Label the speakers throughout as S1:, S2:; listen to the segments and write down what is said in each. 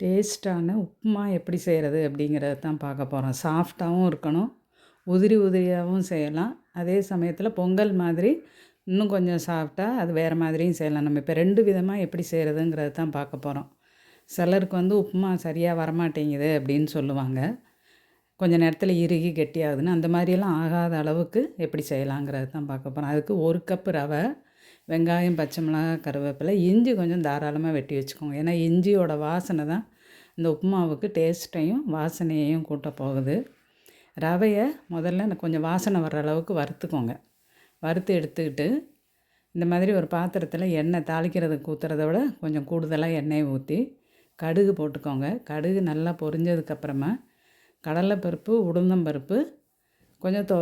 S1: டேஸ்ட்டான உப்புமா எப்படி செய்கிறது அப்படிங்கிறத தான் பார்க்க போகிறோம் சாஃப்டாகவும் இருக்கணும் உதிரி உதிரியாகவும் செய்யலாம். அதே சமயத்தில் பொங்கல் மாதிரி இன்னும் கொஞ்சம் சாஃப்டாக அது வேறு மாதிரியும் செய்யலாம். நம்ம இப்போ ரெண்டு விதமாக எப்படி செய்கிறதுங்கிறத தான் பார்க்க போகிறோம் சிலருக்கு வந்து உப்புமா சரியாக வரமாட்டேங்குது அப்படின்னு சொல்லுவாங்க. கொஞ்சம் நேரத்தில் இறுகி கெட்டியாகுதுன்னு அந்த மாதிரியெல்லாம் ஆகாத அளவுக்கு எப்படி செய்யலாங்கிறது தான் பார்க்க போகிறோம் அதுக்கு ஒரு கப்பு ரவை வெங்காயம் பச்சை மிளகாய் கருவேப்பிலை இஞ்சி கொஞ்சம் தாராளமாக வெட்டி வச்சுக்கோங்க. ஏன்னா இஞ்சியோட வாசனை தான் இந்த உப்புமாவுக்கு டேஸ்ட்டையும் வாசனையையும் கூட்ட போகுது. ரவையை முதல்ல கொஞ்சம் வாசனை வர்ற அளவுக்கு வறுத்துக்கோங்க. வறுத்து எடுத்துக்கிட்டு இந்த மாதிரி ஒரு பாத்திரத்தில் எண்ணெய் தாளிக்கிறதுக்கு ஊற்றுறத விட கொஞ்சம் கூடுதலாக எண்ணெயை ஊற்றி கடுகு போட்டுக்கோங்க. கடுகு நல்லா பொரிஞ்சதுக்கப்புறமா கடலைப்பருப்பு உளுந்தம்பருப்பு கொஞ்சம் தோ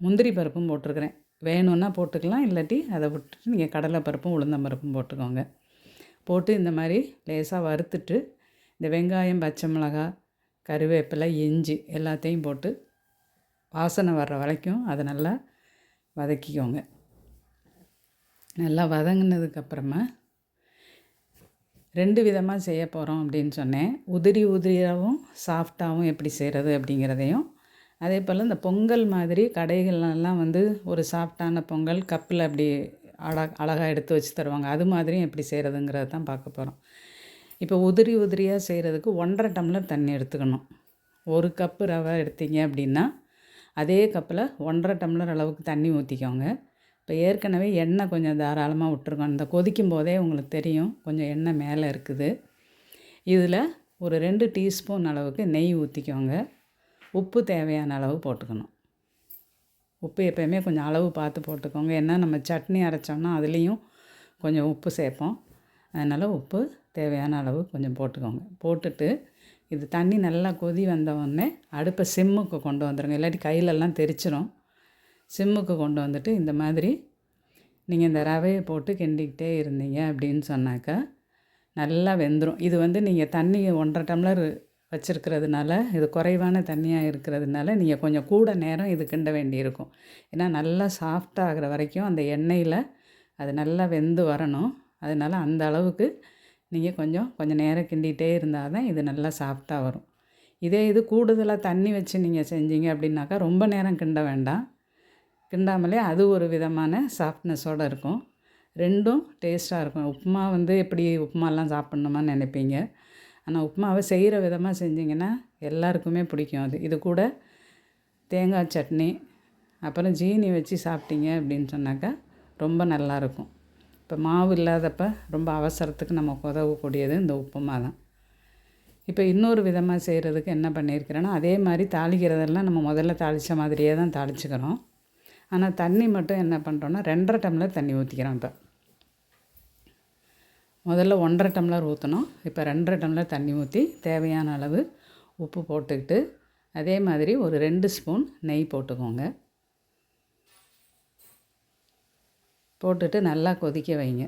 S1: முந்திரி பருப்பும் போட்டிருக்கிறேன். வேணும்னா போட்டுக்கலாம் இல்லாட்டி அதை விட்டுட்டு நீங்கள் கடலைப்பருப்பும் உளுந்தம்பருப்பும் போட்டுக்கோங்க. போட்டு இந்த மாதிரி லேசாக வறுத்துட்டு இந்த வெங்காயம் பச்சை மிளகாய் கருவேப்பிலை இஞ்சி எல்லாத்தையும் போட்டு வாசனை வர்ற வரைக்கும் அதை நல்லா வதக்கிக்கோங்க. நல்லா வதங்கினதுக்கப்புறமா ரெண்டு விதமாக செய்ய போகிறோம் அப்படின்னு சொன்னேன். உதிரி உதிரியாகவும் சாஃப்டாகவும் எப்படி செய்கிறது அப்படிங்கிறதையும் அதே போல் இந்த பொங்கல் மாதிரி கடைகள்லாம் வந்து ஒரு சாஃப்டான பொங்கல் கப்பில் அப்படி அழ அழகாக எடுத்து வச்சு தருவாங்க. அது மாதிரியும் எப்படி செய்கிறதுங்கிறத தான் பார்க்க போகிறோம் இப்போ உதிரி உதிரியாக செய்கிறதுக்கு ஒன்றரை டம்ளர் தண்ணி எடுத்துக்கணும். ஒரு கப்பு ரவை எடுத்தீங்க அப்படின்னா அதே கப்பில் ஒன்றரை டம்ளர் அளவுக்கு தண்ணி ஊற்றிக்கோங்க இப்போ ஏற்கனவே எண்ணெய் கொஞ்சம் தாராளமாக விட்ருக்கோம் இந்த கொதிக்கும் போதே உங்களுக்கு தெரியும் கொஞ்சம் எண்ணெய் மேலே இருக்குது. இதில் ஒரு ரெண்டு டீஸ்பூன் அளவுக்கு நெய் ஊற்றிக்கோங்க உப்பு தேவையான அளவு போட்டுக்கணும். உப்பு எப்போயுமே கொஞ்சம் அளவு பார்த்து போட்டுக்கோங்க. ஏன்னா நம்ம சட்னி அரைச்சோம்னா அதுலேயும் கொஞ்சம் உப்பு சேர்ப்போம். அதனால் உப்பு தேவையான அளவு கொஞ்சம் போட்டுக்கோங்க. போட்டுட்டு இது தண்ணி நல்லா கொதி வந்தவுடனே அடுப்பை சிம்முக்கு கொண்டு வந்துடுங்க இல்லாட்டி கையிலெல்லாம் தெரிச்சிடும் சிம்முக்கு கொண்டு வந்துட்டு இந்த மாதிரி நீங்கள் இந்த ரவையை போட்டு கிண்டிக்கிட்டே இருந்தீங்க அப்படின்னு சொன்னாக்கா நல்லா வெந்துடும் இது வந்து நீங்கள் தண்ணி ஒன்றரை டம்ளர் வச்சுருக்கிறதுனால இது குறைவான தண்ணியாக இருக்கிறதுனால நீங்கள் கொஞ்சம் கூட நேரம் இது கிண்ட வேண்டியிருக்கும். ஏன்னா நல்லா சாஃப்டாகிற வரைக்கும் அந்த எண்ணெயில் அது நல்லா வெந்து வரணும். அதனால் அந்த அளவுக்கு நீங்கள் கொஞ்சம் கொஞ்சம் நேரம் கிண்டிகிட்டே இருந்தால் தான் இது நல்லா சாஃப்டாக வரும். இதே இது கூடுதலாக தண்ணி வச்சு நீங்கள் செஞ்சீங்க அப்படின்னாக்கா ரொம்ப நேரம் கிண்ட வேண்டாம். கிண்டாமலே அது ஒரு விதமான சாஃப்ட்னஸோடு இருக்கும். ரெண்டும் டேஸ்ட்டாக இருக்கும். உப்புமா வந்து எப்படி உப்புமாலாம் சாப்பிட்ணுமான்னு நினைப்பீங்க? ஆனால் உப்புமாவை செய்கிற விதமாக செஞ்சிங்கன்னா எல்லாருக்குமே பிடிக்கும் அது. இது கூட தேங்காய் சட்னி அப்புறம் ஜீனி வச்சு சாப்பிட்டீங்க அப்படின்னு சொன்னாக்கா ரொம்ப நல்லாயிருக்கும். இப்போ மாவு இல்லாதப்ப ரொம்ப அவசரத்துக்கு நமக்கு உதவக்கூடியது இந்த உப்புமா தான். இப்போ இன்னொரு விதமாக செய்கிறதுக்கு என்ன பண்ணியிருக்கிறேன்னா அதே மாதிரி தாளிக்கிறதெல்லாம் நம்ம முதல்ல தாளித்த மாதிரியே தான் தாளிச்சுக்கிறோம். ஆனால் தண்ணி மட்டும் என்ன பண்ணுறோன்னா ரெண்டரை டம்ளர் தண்ணி ஊற்றிக்கிறோம் இப்போ. முதல்ல ஒன்றரை டம்ளர் ஊற்றணும் இப்போ ரெண்டரை டம்ளர் தண்ணி ஊற்றி தேவையான அளவு உப்பு போட்டுக்கிட்டு அதே மாதிரி ஒரு ரெண்டு ஸ்பூன் நெய் போட்டுக்கோங்க. போட்டுட்டு நல்லா கொதிக்க வைங்க.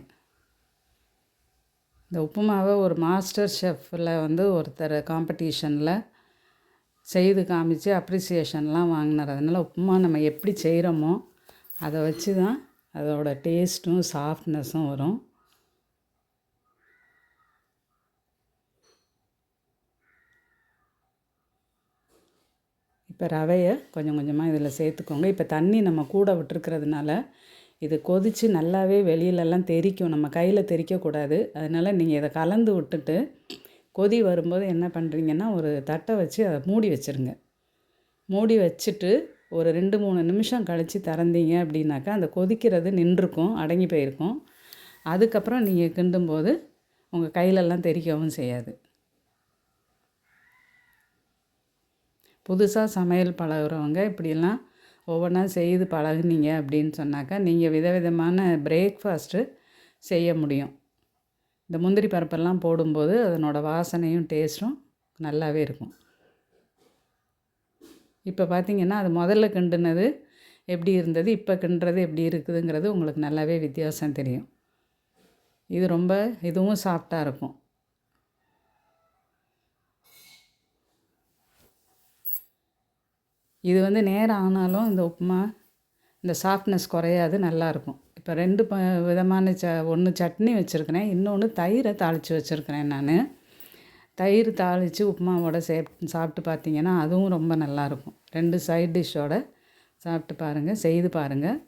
S1: இந்த உப்புமாவை ஒரு மாஸ்டர் ஷெஃப்பில் வந்து ஒருத்தர் காம்படிஷனில் செய்து காமிச்சு அப்ரிசியேஷன்லாம் வாங்கினார். அதனால் உப்புமா நம்ம எப்படி செய்கிறோமோ அதை வச்சு தான் அதோட டேஸ்ட்டும் சாஃப்ட்னஸும் வரும். இப்போ ரவையை கொஞ்சம் கொஞ்சமாக இதில் சேர்த்துக்கோங்க. இப்போ தண்ணி நம்ம கூட விட்டுருக்கிறதுனால இது கொதித்து நல்லாவே வெளியிலலாம் தெறிக்கும் நம்ம கையில் தெரிக்கக்கூடாது. அதனால் நீங்கள் இதை கலந்து விட்டுட்டு கொதி வரும்போது என்ன பண்ணுறீங்கன்னா ஒரு தட்டை வச்சு அதை மூடி வச்சுருங்க. மூடி வச்சுட்டு ஒரு ரெண்டு மூணு நிமிஷம் கழித்து திறந்தீங்க அப்படின்னாக்கா அந்த கொதிக்கிறது நின்றுருக்கும் அடங்கி போயிருக்கும். அதுக்கப்புறம் நீங்கள் கிண்டும்போது உங்கள் கையிலெல்லாம் தெறிக்கவும் செய்யாது. புதுசாக சமையல் பழகுறவங்க இப்படியெல்லாம் ஒவ்வொன்றா செய்து பழகுனீங்க அப்படின்னு சொன்னாக்கா நீங்கள் விதவிதமான பிரேக்ஃபாஸ்ட்டு செய்ய முடியும். இந்த முந்திரி பருப்பெல்லாம் போடும்போது அதனோட வாசனையும் டேஸ்ட்டும் நல்லாவே இருக்கும். இப்போ பார்த்தீங்கன்னா அது முதல்ல கிண்டுனது எப்படி இருந்தது இப்போ கிண்டுறது எப்படி இருக்குதுங்கிறது உங்களுக்கு நல்லாவே வித்தியாசம் தெரியும். இது ரொம்ப இதுவும் சாஃப்டாக இருக்கும். இது வந்து நேரம் ஆனாலும் இந்த உப்புமா இந்த சாஃப்ட்னஸ் குறையாது நல்லாயிருக்கும் இப்போ ரெண்டு ப விதமான ச ஒன்று சட்னி வச்சுருக்கிறேன் இன்னொன்று தயிரை தாளித்து வச்சுருக்கிறேன் நான். தயிர் தாளித்து உப்புமாவோட சே சாப்பிட்டு பார்த்தீங்கன்னா அதுவும் ரொம்ப நல்லாயிருக்கும் ரெண்டு சைட் டிஷ்ஷோட சாப்பிட்டு பாருங்கள் செய்து பாருங்கள்